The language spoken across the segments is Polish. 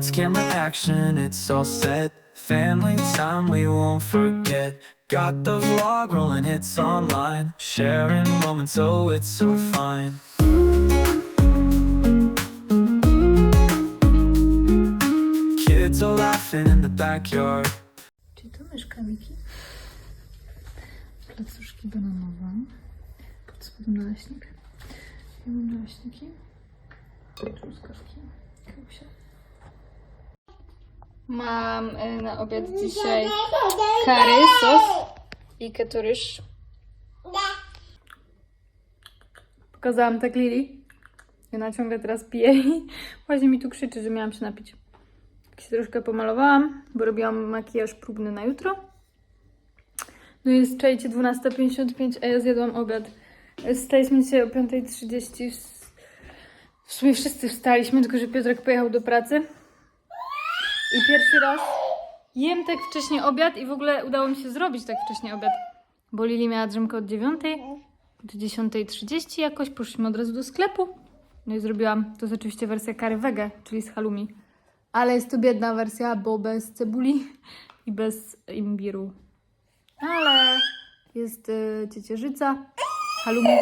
Lights, camera, action, it's all set. Family time we won't forget. Got the vlog rolling, it's online. Sharing moments, oh, it's so fine. Kids are laughing in the backyard. Czy tu mieszka Miki? Placuszki bananowe. Pod spodem naleśnik. Ja mam naleśniki. Truskawki. Mam y, na obiad dzisiaj kary, sos i keturysz. Pokazałam tak Lili. I ona ciągle teraz pije i właśnie mi tu krzyczy, że miałam się napić. Tak się troszkę pomalowałam, bo robiłam makijaż próbny na jutro. No jest czajcie 12.55, a ja zjadłam obiad. Wstaliśmy dzisiaj o 5.30. W sumie wszyscy wstaliśmy, tylko że Piotrek pojechał do pracy. I pierwszy raz jem tak wcześnie obiad i w ogóle udało mi się zrobić tak wcześnie obiad. Bo Lili miała drzemkę od 9 do 10.30 jakoś. Poszliśmy od razu do sklepu. No i zrobiłam, to jest oczywiście wersja kary wege, czyli z halloumi. Ale jest to biedna wersja, bo bez cebuli i bez imbiru. Ale jest y, ciecierzyca, halloumi,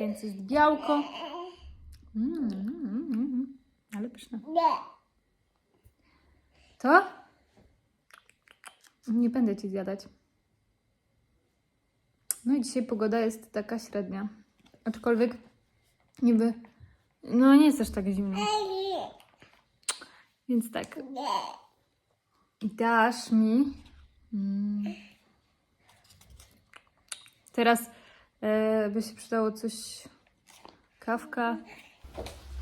więc jest białko. Mm, mm, mm, mm. Ale pyszne. To? Nie będę ci zjadać. No i dzisiaj pogoda jest taka średnia. Aczkolwiek niby, no nie jest aż tak zimno. Więc tak. Dasz mi. Mm. Teraz e, by się przydało coś. Kawka.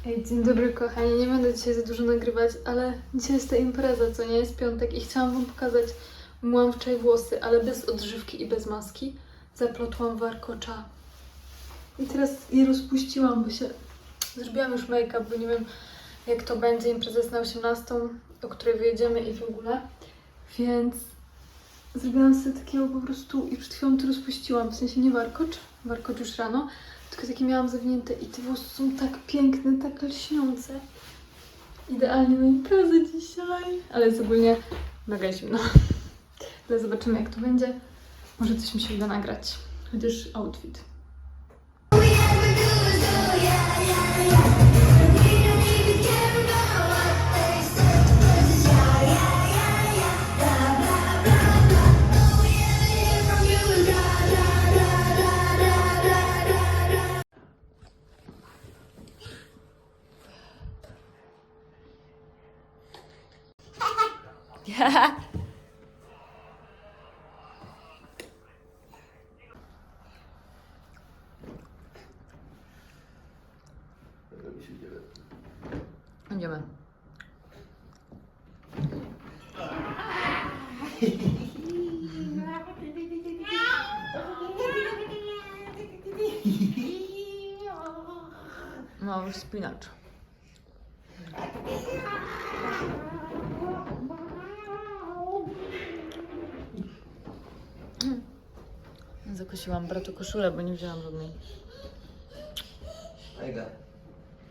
Ej, dzień dobry kochani. Nie będę dzisiaj za dużo nagrywać, ale dzisiaj jest ta impreza, co nie jest piątek i chciałam wam pokazać. Myłam wczoraj włosy, ale bez odżywki i bez maski. Zaplotłam warkocza. I teraz je rozpuściłam, bo się... Zrobiłam już make-up, bo nie wiem jak to będzie. Impreza jest na 18, o której wyjedziemy i w ogóle. Więc zrobiłam sobie takiego po prostu i przed chwilą to rozpuściłam. W sensie nie warkocz, warkocz już rano, tylko takie miałam zawinięte i te włosy są tak piękne, tak lśniące. Idealnie na imprezę dzisiaj. Ale jest ogólnie mega zimno. Ale zobaczymy jak to będzie. Może coś mi się uda nagrać. Chociaż outfit. Idziemy. No, już spinacz. Zakosiłam bratu koszulę, bo nie wzięłam żadnej. Mega.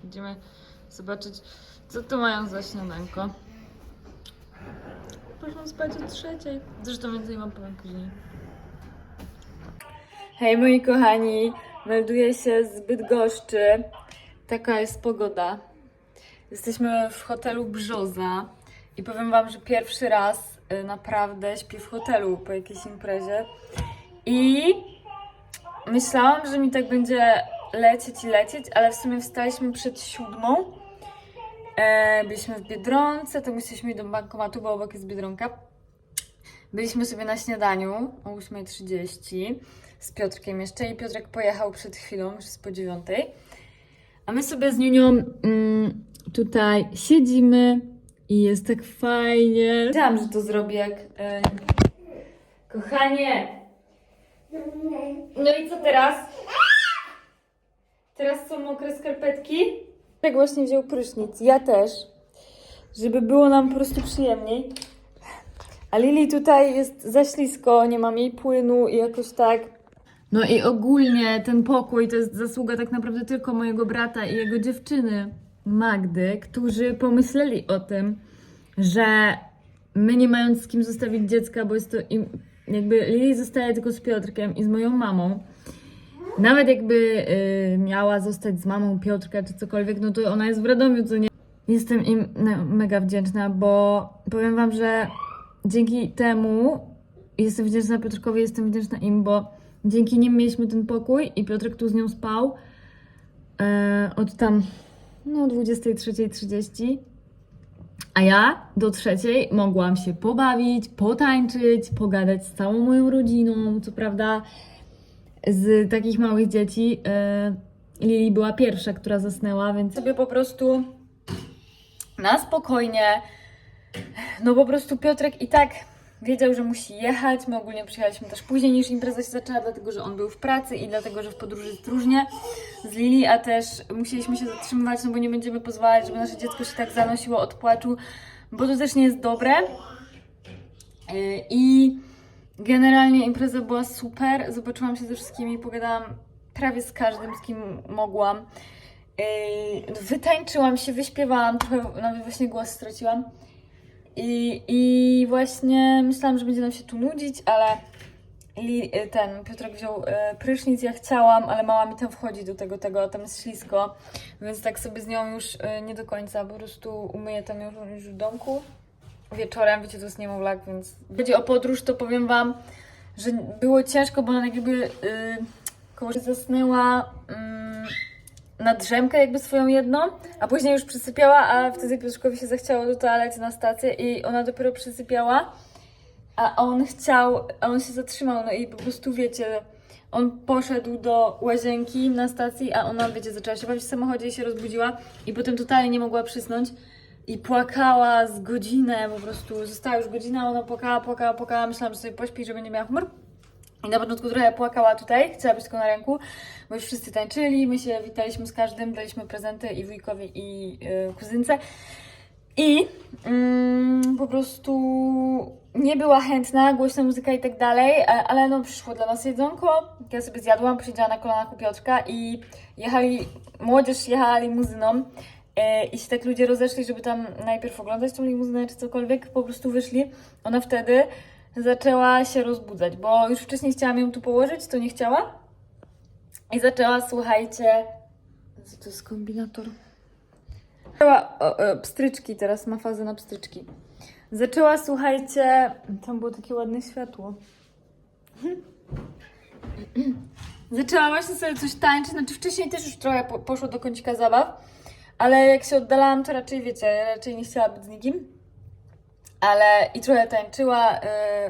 Idziemy zobaczyć, co tu mają za śniadanko. Proszę spać o trzeciej. Zresztą więcej wam powiem później. Hej moi kochani, melduję się z Bydgoszczy. Taka jest pogoda. Jesteśmy w hotelu Brzoza i powiem wam, że pierwszy raz y, naprawdę śpię w hotelu po jakiejś imprezie. I myślałam, że mi tak będzie lecieć i lecieć, ale w sumie wstaliśmy przed siódmą. E, byliśmy w Biedronce, to musieliśmy iść do bankomatu, bo obok jest Biedronka. Byliśmy sobie na śniadaniu o 8.30 z Piotrkiem jeszcze i Piotrek pojechał przed chwilą, już jest po dziewiątej. A my sobie z Niunią mm, tutaj siedzimy i jest tak fajnie. Wiedziałam, że to zrobię jak... Kochanie! No i co teraz? Teraz są mokre skarpetki. Tak właśnie wziął prysznic. Ja też. Żeby było nam po prostu przyjemniej. A Lili tutaj jest za ślisko, nie mam jej płynu i jakoś tak. No i ogólnie ten pokój to jest zasługa tak naprawdę tylko mojego brata i jego dziewczyny Magdy, którzy pomyśleli o tym, że my nie mając z kim zostawić dziecka, bo jest to im, jakby Lili zostaje tylko z Piotrkiem i z moją mamą. Nawet jakby y, miała zostać z mamą Piotrka czy cokolwiek, no to ona jest w Radomiu, co nie. Jestem im no, mega wdzięczna, bo powiem wam, że dzięki temu jestem wdzięczna Piotrkowi, jestem wdzięczna im, bo dzięki nim mieliśmy ten pokój i Piotrek tu z nią spał e, od tam no 23.30 a ja do trzeciej mogłam się pobawić, potańczyć, pogadać z całą moją rodziną. Co prawda, z takich małych dzieci e, Lili była pierwsza, która zasnęła, więc sobie po prostu na spokojnie. No po prostu Piotrek i tak wiedział, że musi jechać. My ogólnie przyjechaliśmy też później niż impreza się zaczęła, dlatego że on był w pracy i dlatego, że w podróży jest różnie z Lili, a też musieliśmy się zatrzymywać, no bo nie będziemy pozwalać, żeby nasze dziecko się tak zanosiło od płaczu, bo to też nie jest dobre. Yy, I generalnie impreza była super. Zobaczyłam się ze wszystkimi, pogadałam prawie z każdym, z kim mogłam. Yy, Wytańczyłam się, wyśpiewałam, trochę nawet właśnie głos straciłam. I, I właśnie myślałam, że będzie nam się tu nudzić, ale Li, ten Piotrek wziął e, prysznic, ja chciałam, ale mama mi tam wchodzi do tego, tego, a tam jest ślisko, więc tak sobie z nią już e, nie do końca, po prostu umyję tam już, już w domku. Wieczorem, wiecie, to jest niemowlak, więc będzie o podróż, to powiem Wam, że było ciężko, bo ona jakby yy, koło zasnęła mm, na drzemkę jakby swoją jedną, a później już przysypiała, a wtedy Piotrkowi się zachciało do toalety na stację i ona dopiero przysypiała, a on chciał, a on się zatrzymał, no i po prostu wiecie, on poszedł do łazienki na stacji, a ona, wiecie, zaczęła się bawić w samochodzie i się rozbudziła i potem totalnie nie mogła przysnąć i płakała z godzinę, po prostu została już godzina, ona płakała, płakała, płakała, myślałam, że sobie pośpi, że będzie miała humor. I na początku trochę płakała tutaj, chciała być tylko na ręku, bo już wszyscy tańczyli, my się witaliśmy z każdym, daliśmy prezenty i wujkowi i yy, kuzynce. I mm, po prostu nie była chętna, głośna muzyka i tak dalej, ale no przyszło dla nas jedzonko. Ja sobie zjadłam, posiedziała na kolanach u Piotrka i jechali, młodzież jechała limuzyną e, i się tak ludzie rozeszli, żeby tam najpierw oglądać tą limuzynę czy cokolwiek, po prostu wyszli. Ona wtedy zaczęła się rozbudzać, bo już wcześniej chciałam ją tu położyć, to nie chciała. I zaczęła, słuchajcie, co to jest kombinator? Zaczęła, o, o, pstryczki, teraz ma fazę na pstryczki. Zaczęła, słuchajcie, tam było takie ładne światło. Zaczęła właśnie sobie coś tańczyć, znaczy wcześniej też już trochę po, poszło do kącika zabaw, ale jak się oddalałam, to raczej, wiecie, raczej nie chciała być z nikim. Ale i trochę tańczyła y,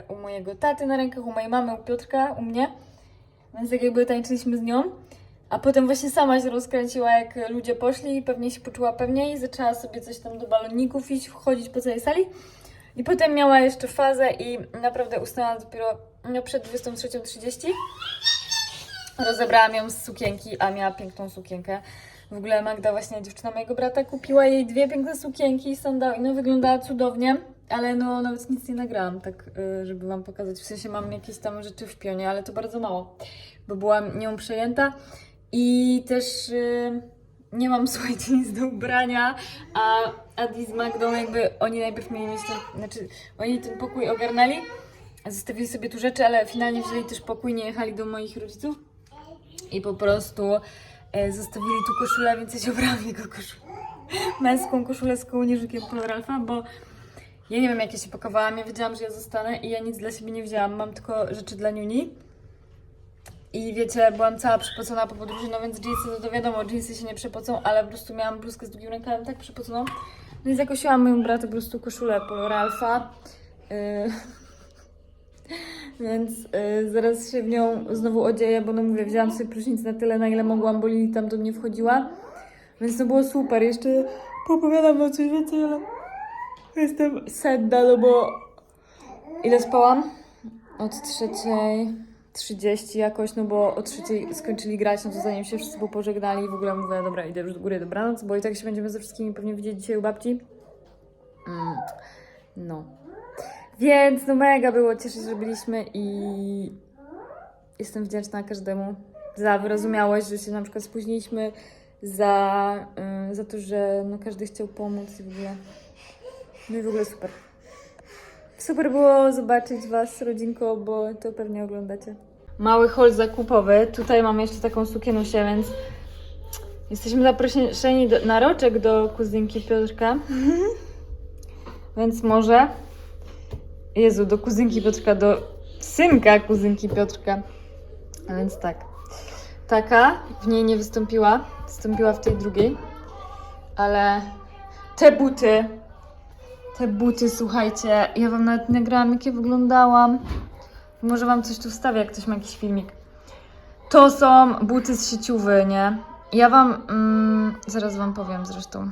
u mojego taty na rękach, u mojej mamy, u Piotrka, u mnie. Więc tak jakby tańczyliśmy z nią. A potem właśnie sama się rozkręciła, jak ludzie poszli, pewnie się poczuła pewniej, zaczęła sobie coś tam do baloników iść, wchodzić po całej sali. I potem miała jeszcze fazę i naprawdę usnęła dopiero no, przed 23.30. Rozebrałam ją z sukienki, a miała piękną sukienkę. W ogóle Magda, właśnie dziewczyna mojego brata, kupiła jej dwie piękne sukienki i sandał i no wyglądała cudownie, ale no nawet nic nie nagrałam, tak y, żeby Wam pokazać. W sensie mam jakieś tam rzeczy w pionie, ale to bardzo mało, bo byłam nią przejęta i też y, nie mam, słuchajcie, nic do ubrania, a Adi z Magdą jakby oni najpierw mieli mieć ten, znaczy oni ten pokój ogarnęli, zostawili sobie tu rzeczy, ale finalnie wzięli też pokój, nie jechali do moich rodziców i po prostu zostawili tu koszulę, więc ja się ubrałam w jego koszulę. Męską koszulę z kołnierzykiem Color Alpha, bo ja nie wiem jak ja się pakowałam, ja wiedziałam, że ja zostanę i ja nic dla siebie nie wzięłam, mam tylko rzeczy dla Niuni. I wiecie, byłam cała przepocona po podróży, no więc jeansy, no to wiadomo, jeansy się nie przepocą, ale po prostu miałam bluzkę z długim rękawem tak przepoconą. No więc zakosiłam moją bratę po prostu koszulę Color Alpha. Yy, Więc y, zaraz się w nią znowu odzieję, bo no mówię, wzięłam sobie prysznic na tyle, na ile mogłam, bo Lili tam do mnie wchodziła. Więc to było super. Jeszcze popowiadam o coś więcej, ale jestem sedna, no bo ile spałam? Od trzeciej 30 jakoś, no bo o trzeciej skończyli grać, no to zanim się wszyscy pożegnali, w ogóle mówię, dobra, idę już do góry, dobranoc, bo i tak się będziemy ze wszystkimi pewnie widzieć dzisiaj u babci. Mm, no. Więc no mega było, cieszę się, że byliśmy i jestem wdzięczna każdemu za wyrozumiałość, że się na przykład spóźniliśmy, za, y, za to, że no każdy chciał pomóc i w ogóle. No i w ogóle super. Super było zobaczyć Was, rodzinko, bo to pewnie oglądacie. Mały hol zakupowy. Tutaj mam jeszcze taką sukienusię, więc jesteśmy zaproszeni do, na roczek do kuzynki Piotrka. więc może... Jezu, do kuzynki Piotrka, do synka kuzynki Piotrka. A więc tak. Taka w niej nie wystąpiła. Wystąpiła w tej drugiej. Ale te buty te buty, słuchajcie, ja wam nawet nagrałam, jak ja wyglądałam. Może wam coś tu wstawię, jak ktoś ma jakiś filmik. To są buty z sieciuwy, nie? Ja wam, mm, zaraz wam powiem zresztą.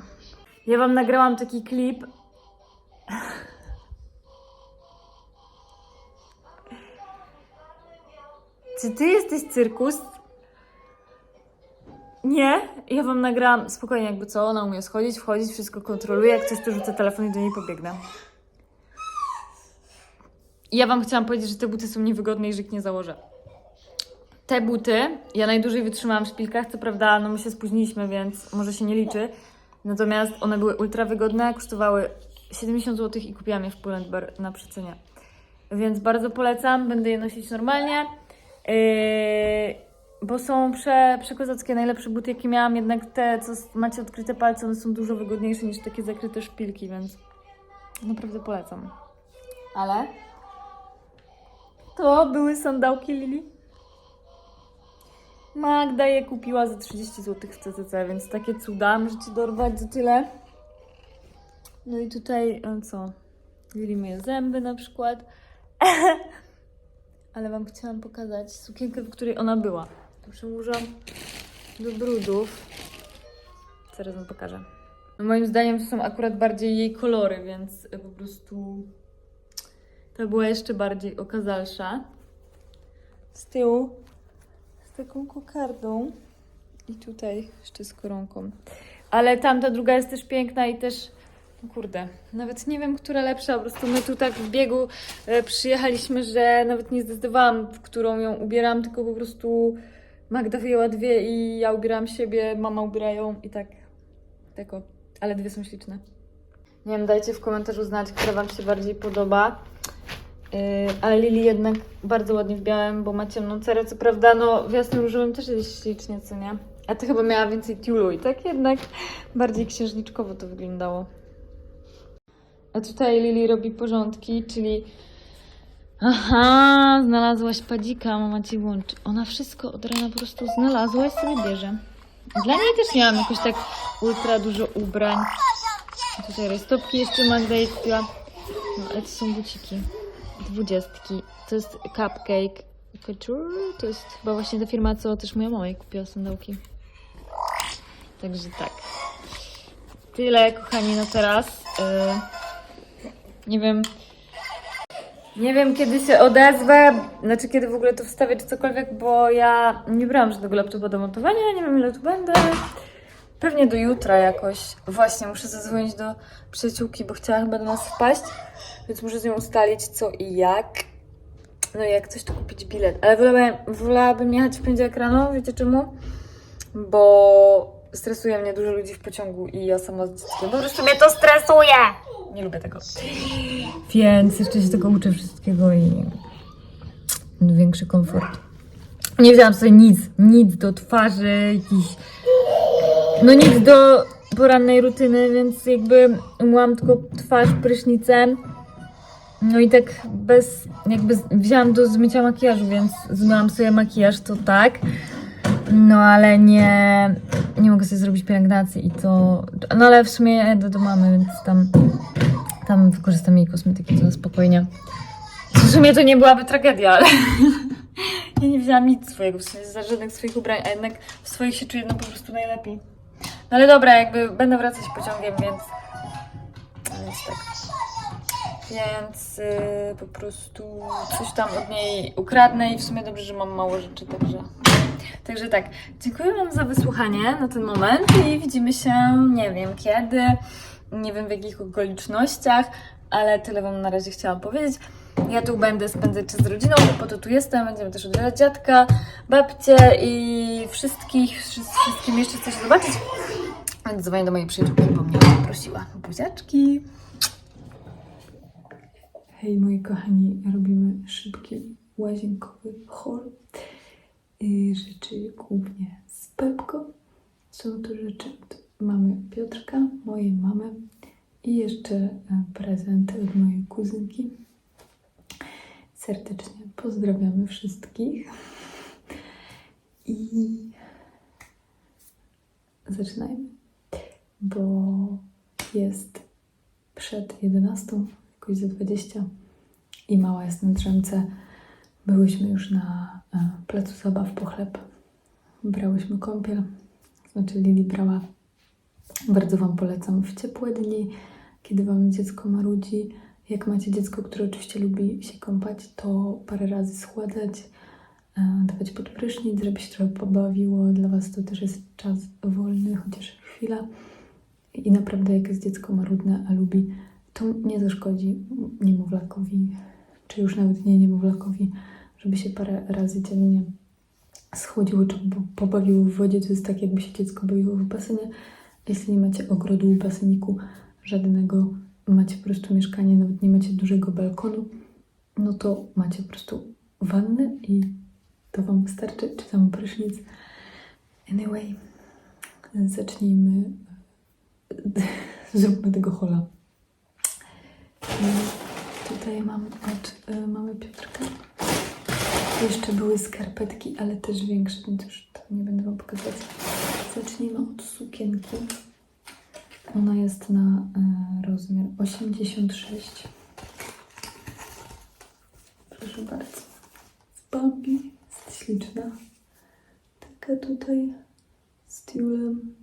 Ja wam nagrałam taki klip. Czy ty jesteś cyrkus? Nie, ja wam nagrałam spokojnie jakby co, ona umie schodzić, wchodzić, wszystko kontroluje, jak coś to rzucę telefon i do niej pobiegnę. Ja wam chciałam powiedzieć, że te buty są niewygodne i że ich nie założę. Te buty, ja najdłużej wytrzymałam w szpilkach, co prawda, no my się spóźniliśmy, więc może się nie liczy. Natomiast one były ultra wygodne, kosztowały 70 zł i kupiłam je w Pull&Bear na przecenie. Więc bardzo polecam, będę je nosić normalnie. Yy, bo są prze, przekozackie, najlepsze buty, jakie miałam. Jednak te, co macie odkryte palce, one są dużo wygodniejsze niż takie zakryte szpilki, więc naprawdę polecam. Ale to były sandałki Lili. Magda je kupiła za 30 zł w CCC, więc takie cuda, możecie dorwać za tyle. No i tutaj, e, co? Lili myje zęby na przykład. Ale Wam chciałam pokazać sukienkę, w której ona była. To Przymurzam do brudów. Zaraz Wam pokażę. No moim zdaniem to są akurat bardziej jej kolory, więc po prostu ta była jeszcze bardziej okazalsza. Z tyłu z taką kokardą i tutaj jeszcze z koronką. Ale tamta druga jest też piękna i też Kurde, nawet nie wiem, która lepsza. Po prostu my tu tak w biegu e, przyjechaliśmy, że nawet nie zdecydowałam, w którą ją ubieram, tylko po prostu Magda wyjęła dwie i ja ubierałam siebie, mama ubiera ją i tak. Tako. Ale dwie są śliczne. Nie wiem, dajcie w komentarzu znać, która Wam się bardziej podoba. Yy, ale Lili jednak bardzo ładnie w białym, bo ma ciemną cerę. Co prawda, no w jasnym różowym też jest ślicznie, co nie? A ty chyba miała więcej tiulu i tak jednak bardziej księżniczkowo to wyglądało. A tutaj Lili robi porządki, czyli. Aha, znalazłaś padzika, mama ci włączy. Ona wszystko od rana po prostu znalazła i sobie bierze. Dla niej też miałam jakoś tak ultra dużo ubrań. Tutaj rajstopki jeszcze Magda kupiła. No ale to są buciki. Dwudziestki. To jest Cupcake Couture. To jest chyba właśnie ta firma, co też moja mama kupiła sandałki. Także tak. Tyle, kochani, na teraz. Yy, nie wiem. Nie wiem, kiedy się odezwę, znaczy kiedy w ogóle to wstawię, czy cokolwiek, bo ja nie brałam żadnego laptopa do montowania, nie wiem ile tu będę. Pewnie do jutra jakoś. Właśnie, muszę zadzwonić do przyjaciółki, bo chciała chyba do nas wpaść, więc muszę z nią ustalić co i jak. No i jak coś, to kupić bilet. Ale wolałabym, wolałabym jechać w poniedziałek rano, wiecie czemu? Bo stresuje mnie dużo ludzi w pociągu i ja sama z dzieckiem. Po prostu mnie to stresuje! Nie lubię tego. Więc jeszcze się tego uczę wszystkiego i większy komfort. Nie wzięłam sobie nic, nic do twarzy, jakiś, no nic do porannej rutyny, więc jakby umyłam tylko twarz prysznicem. No i tak bez, jakby wzięłam do zmycia makijażu, więc zmyłam sobie makijaż, to tak. No ale nie, nie mogę sobie zrobić pielęgnacji i to, no ale w sumie ja jadę do mamy, więc tam tam wykorzystam jej kosmetyki, to na spokojnie. W sumie to nie byłaby tragedia, ale ja nie wzięłam nic swojego, w sensie za żadnych swoich ubrań, a jednak w swoich się czuję no po prostu najlepiej. No ale dobra, jakby będę wracać pociągiem, więc, więc tak. Więc yy, po prostu coś tam od niej ukradnę i w sumie dobrze, że mam mało rzeczy, także... Także tak, dziękuję Wam za wysłuchanie na ten moment i widzimy się nie wiem kiedy, nie wiem w jakich okolicznościach, ale tyle Wam na razie chciałam powiedzieć. Ja tu będę spędzać czas z rodziną, bo po to tu jestem. Będziemy też odwiedzać dziadka, babcię i wszystkich, wszystkim jeszcze chcę się zobaczyć. Dzwonię do mojej przyjaciółki, bo mnie prosiła. Buziaczki. Hej moi kochani, robimy szybki łazienkowy haul. Y, Rzeczy głównie z Pepko. Są to rzeczy od mamy Piotrka, mojej mamy i jeszcze e, prezenty od mojej kuzynki. Serdecznie pozdrawiamy wszystkich. I zaczynajmy, bo jest przed 11, jakoś za 20 i mała jest na drzemce. Byłyśmy już na e, placu zabaw po chleb. Brałyśmy kąpiel, znaczy Lili brała. Bardzo Wam polecam w ciepłe dni, kiedy Wam dziecko marudzi. Jak macie dziecko, które oczywiście lubi się kąpać, to parę razy schładzać, e, dawać pod prysznic, żeby się trochę pobawiło. Dla Was to też jest czas wolny, chociaż chwila. I naprawdę jak jest dziecko marudne, a lubi, to nie zaszkodzi niemowlakowi, czy już nawet nie niemowlakowi, żeby się parę razy dziennie schłodziło, czy po- pobawiło w wodzie. To jest tak, jakby się dziecko bawiło w basenie. Jeśli nie macie ogrodu, baseniku żadnego, macie po prostu mieszkanie, nawet nie macie dużego balkonu, no to macie po prostu wannę i to Wam wystarczy, czy tam prysznic. Anyway, zacznijmy zróbmy tego hola. I tutaj mam od y, mamy Piotrka. Jeszcze były skarpetki, ale też większe, więc już to nie będę Wam pokazywać. Zacznijmy od sukienki. Ona jest na y, rozmiar 86. Proszę bardzo. Bambi. Jest śliczna. Taka tutaj z tiulem.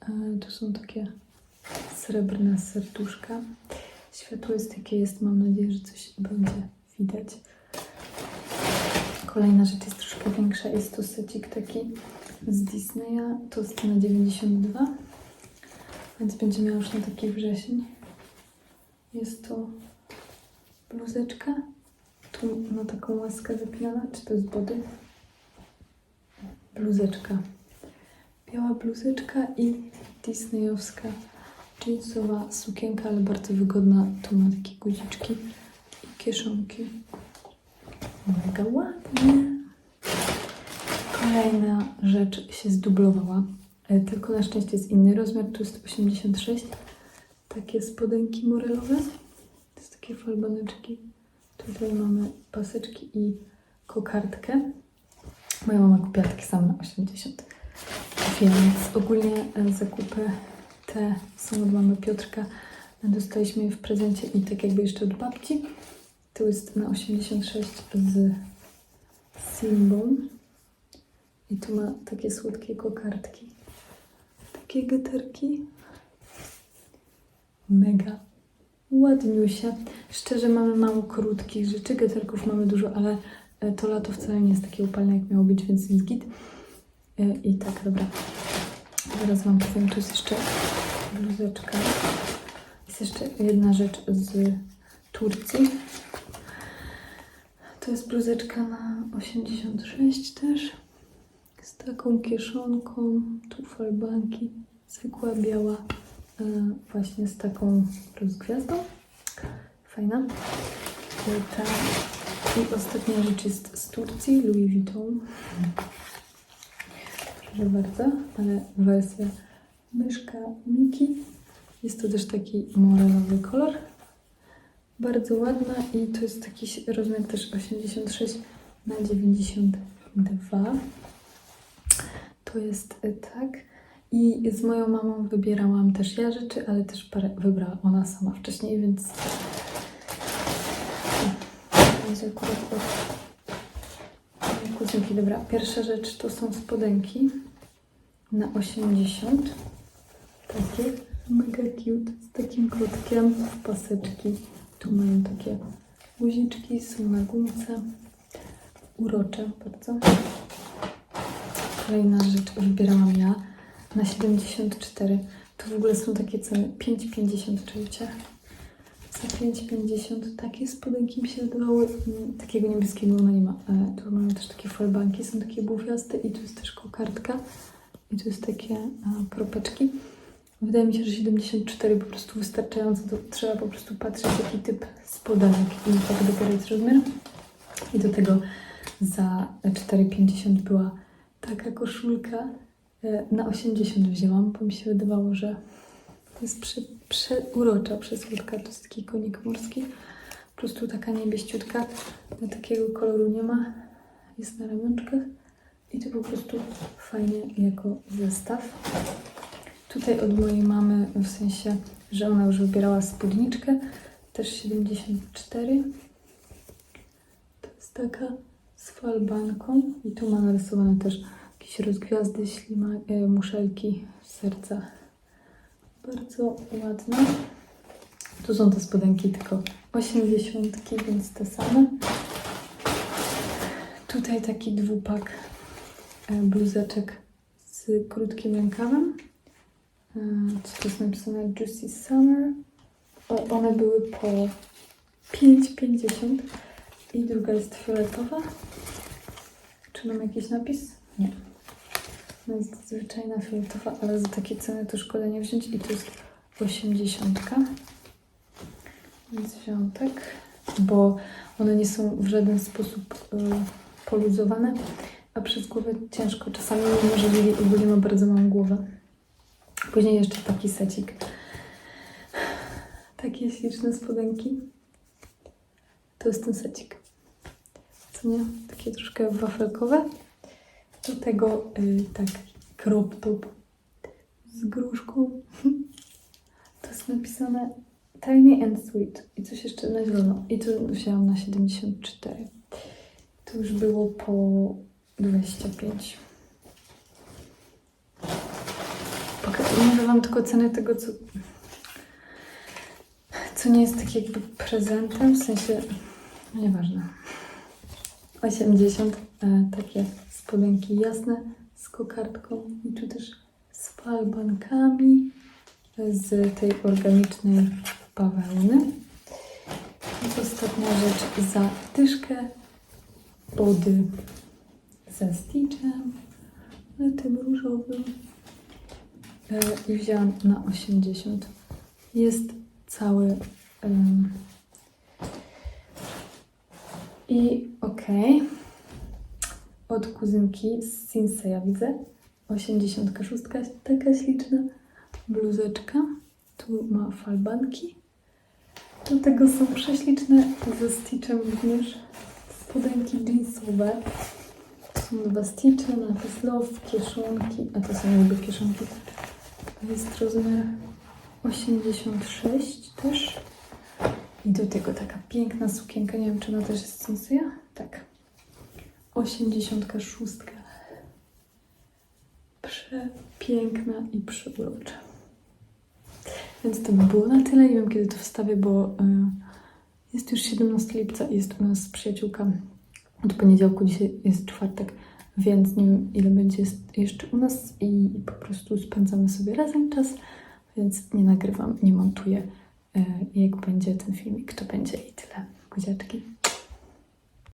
E, Tu są takie srebrne serduszka. Światło jest jakie jest. Mam nadzieję, że coś będzie widać. Kolejna rzecz jest troszkę większa. Jest to secik taki z Disneya. To jest na 92. Więc będzie miał już na taki wrzesień. Jest to bluzeczka. Tu na taką łaskę wypinana. Czy to jest body? Bluzeczka biała bluzeczka i disneyowska jeansowa sukienka, ale bardzo wygodna. Tu ma takie guziczki i kieszonki. Mega ładnie. Kolejna rzecz się zdublowała, e, tylko na szczęście jest inny rozmiar. Tu jest 86. Takie spodenki morelowe. To jest takie falbaneczki. Tutaj mamy paseczki i kokardkę. Moja mama kupiła takie same na 80. Więc ogólnie e, zakupy te są od mamy Piotrka. Dostaliśmy je w prezencie i tak jakby jeszcze od babci. Tu jest na 86 z Simbą. I tu ma takie słodkie kokardki. Takie geterki. Mega ładniusie. Szczerze mamy mało krótkich rzeczy. Geterków mamy dużo, ale e, to lato wcale nie jest takie upalne jak miało być, więc jest git. E, I tak, dobra. Zaraz Wam powiem, tu jest jeszcze bluzeczka. Jest jeszcze jedna rzecz z Turcji. To jest bluzeczka na 86 też. Z taką kieszonką, tu falbanki, zwykła biała, e, właśnie z taką rozgwiazdą. Fajna. E, Ta. I ostatnia rzecz jest z Turcji, Louis Vuitton. Proszę bardzo, ale wersja myszka Miki. Jest to też taki morelowy kolor. Bardzo ładna i to jest taki rozmiar też 86 na 92. To jest y, tak. I z moją mamą wybierałam też ja rzeczy, ale też parę wybrała ona sama wcześniej, więc będzie akurat kuzynki. Dobra, pierwsza rzecz to są spodenki na 80. Takie mega cute, z takim krótkiem, paseczki. Tu mają takie guziczki, są na gumce. Urocze bardzo. Kolejna rzecz wybierałam ja na 74. To w ogóle są takie ceny 5,50 czujcie. Za 5,50 takie spodenki mi się wydawały. mm, Takiego niebieskiego ona nie ma. E, tu mamy też takie falbanki, są takie bufiaste i tu jest też kokardka. I tu jest takie e, kropeczki. Wydaje mi się, że 74 po prostu wystarczająco. To trzeba po prostu patrzeć, jaki typ spodenek i tak dopiero jest rozmiar. I do tego za 4,50 była taka koszulka. E, Na 80 wzięłam, bo mi się wydawało, że jest prze, przeurocza przeskórka. To jest taki konik morski. Po prostu taka niebieściutka. No, takiego koloru nie ma. Jest na ramionczkach. I to po prostu fajnie jako zestaw. Tutaj od mojej mamy, w sensie, że ona już wybierała spódniczkę, też 74. To jest taka z falbanką i tu ma narysowane też jakieś rozgwiazdy, ślima, e, muszelki, serca. Bardzo ładne. Tu są te spodenki tylko 80, więc te same. Tutaj taki dwupak e, bluzeczek z krótkim rękawem. E, Co tu jest napisane? Juicy Summer. One były po 5,50 i druga jest fioletowa. Czy mam jakiś napis? Nie. No jest zwyczajna fioletowa, ale za takie ceny to szkoda nie wziąć i to jest 80. Więc wziąłam tak, bo one nie są w żaden sposób y, poluzowane, a przez głowę ciężko czasami, mimo że Lili ogólnie ma bardzo małą głowę. Później jeszcze taki secik. Takie śliczne spodenki. To jest ten secik. Co nie? Takie troszkę wafelkowe. Do tego y, taki crop top z gruszką. To jest napisane Tiny and Sweet. I coś jeszcze na zielono. I to wzięłam na 74. To już było po 25. Pokażę Wam tylko cenę tego, co, co nie jest tak jakby prezentem, w sensie, nieważne. 80, e, takie spodenki jasne z kokardką i tu też z falbankami z tej organicznej bawełny. I ostatnia rzecz za dyszkę body ze stitchem, tym różowym. E, I wzięłam na 80. Jest cały. I okej. Od kuzynki z Sinseya widzę. 86, taka śliczna bluzeczka. Tu ma falbanki. Do tego są prześliczne ze stitchem również spodenki jeansowe. To są dwa stitche, napis love, kieszonki, a to są niby kieszonki. To jest rozmiar 86 też. I do tego taka piękna sukienka, nie wiem czy ona też jest Sinseya? Tak. 86. Przepiękna i przeurocza. Więc to by było na tyle. Nie wiem, kiedy to wstawię, bo y, jest już 17 lipca i jest u nas przyjaciółka od poniedziałku. Dzisiaj jest czwartek, więc nie wiem, ile będzie jeszcze u nas i po prostu spędzamy sobie razem czas, więc nie nagrywam, nie montuję. Y, jak będzie ten filmik, to będzie i tyle. Buziaczki.